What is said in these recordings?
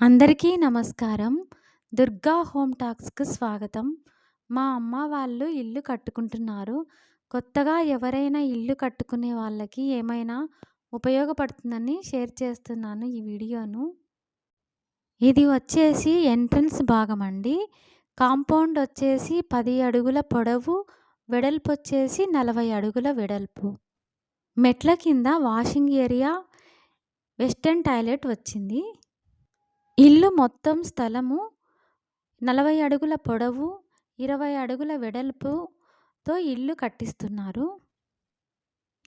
అందరికీ నమస్కారం. దుర్గా హోమ్ టాక్స్కి స్వాగతం. మా అమ్మ వాళ్ళు ఇల్లు కట్టుకుంటున్నారు. కొత్తగా ఎవరైనా ఇల్లు కట్టుకునే వాళ్ళకి ఏమైనా ఉపయోగపడుతుందని షేర్ చేస్తున్నాను ఈ వీడియోను. ఇది వచ్చేసి ఎంట్రన్స్ భాగం అండి. కాంపౌండ్ వచ్చేసి పది అడుగుల పొడవు వెడల్పు వచ్చేసి నలభై అడుగుల వెడల్పు. మెట్ల కింద వాషింగ్ ఏరియా వెస్టర్న్ టాయిలెట్ వచ్చింది. ఇల్లు మొత్తం స్థలము నలభై అడుగుల పొడవు ఇరవై అడుగుల వెడల్పుతో ఇల్లు కట్టిస్తున్నారు.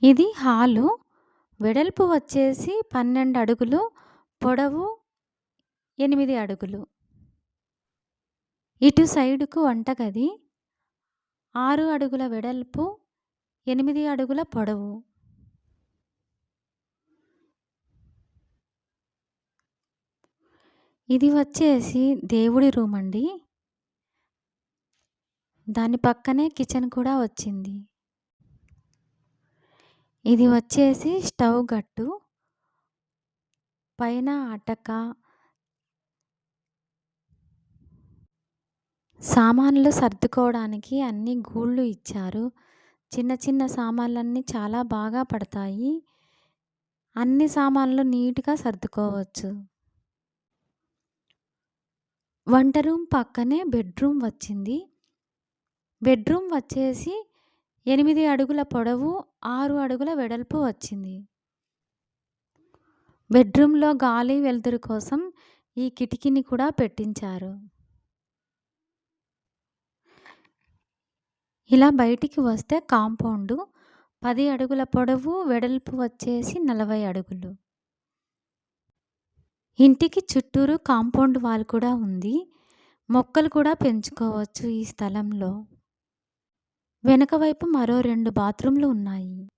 ఇది హాలు. వెడల్పు వచ్చేసి పన్నెండు అడుగులు పొడవు ఎనిమిది అడుగులు. ఇటు సైడుకు వంటగది ఆరు అడుగుల వెడల్పు ఎనిమిది అడుగుల పొడవు. ఇది వచ్చేసి దేవుడి రూమ్ అండి. దాని పక్కనే కిచెన్ కూడా వచ్చింది. ఇది వచ్చేసి స్టవ్ గట్టు. పైన అటక. సామాన్లు సర్దుకోవడానికి అన్ని గూళ్ళు ఇచ్చారు. చిన్న చిన్న సామాన్లన్నీ చాలా బాగా పడతాయి. అన్ని సామాన్లు నీట్గా సర్దుకోవచ్చు. వంట రూమ్ పక్కనే బెడ్రూమ్ వచ్చింది. బెడ్రూమ్ వచ్చేసి ఎనిమిది అడుగుల పొడవు ఆరు అడుగుల వెడల్పు వచ్చింది. బెడ్రూమ్లో గాలి వెలుతురు కోసం ఈ కిటికీని కూడా పెట్టించారు. ఇలా బయటికి వస్తే కాంపౌండు పది అడుగుల పొడవు వెడల్పు వచ్చేసి నలభై అడుగులు. ఇంటికి చుట్టూరు కాంపౌండ్ వాల్ కూడా ఉంది. మొక్కలు కూడా పెంచుకోవచ్చు ఈ స్థలంలో. వెనక వైపు మరో రెండు బాత్రూమ్లు ఉన్నాయి.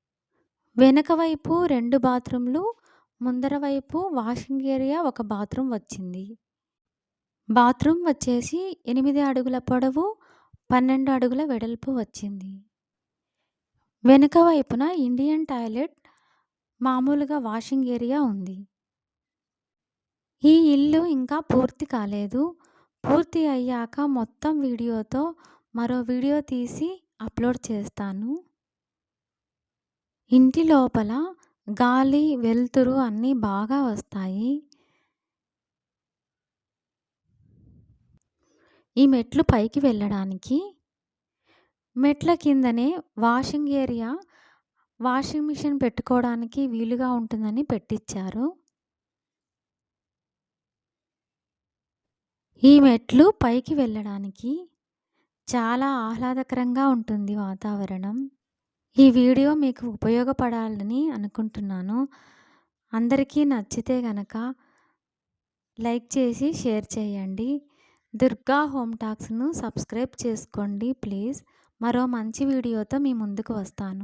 వెనక వైపు రెండు బాత్రూమ్లు ముందర వైపు వాషింగ్ ఏరియా ఒక బాత్రూమ్ వచ్చింది. బాత్రూమ్ వచ్చేసి ఎనిమిది అడుగుల పొడవు పన్నెండు అడుగుల వెడల్పు వచ్చింది. వెనుక వైపున ఇండియన్ టాయిలెట్ మామూలుగా వాషింగ్ ఏరియా ఉంది. ఈ ఇల్లు ఇంకా పూర్తి కాలేదు. పూర్తి అయ్యాక మొత్తం వీడియోతో మరో వీడియో తీసి అప్లోడ్ చేస్తాను. ఇంటి లోపల గాలి వెలుతురు అన్నీ బాగా వస్తాయి. ఈ మెట్లు పైకి వెళ్ళడానికి. మెట్ల కిందనే వాషింగ్ ఏరియా వాషింగ్ మిషన్ పెట్టుకోవడానికి వీలుగా ఉంటుందని పెట్టించారు ఈ మెట్లు పైకి వెళ్ళడానికి చాలా ఆహ్లాదకరంగా ఉంటుంది వాతావరణం. ఈ వీడియో మీకు ఉపయోగపడాలని అనుకుంటున్నాను. అందరికీ నచ్చితే గనక లైక్ చేసి షేర్ చేయండి. దుర్గా హోమ్ టాక్స్ను సబ్స్క్రైబ్ చేసుకోండి ప్లీజ్. మరో మంచి వీడియోతో మీ ముందుకు వస్తాను.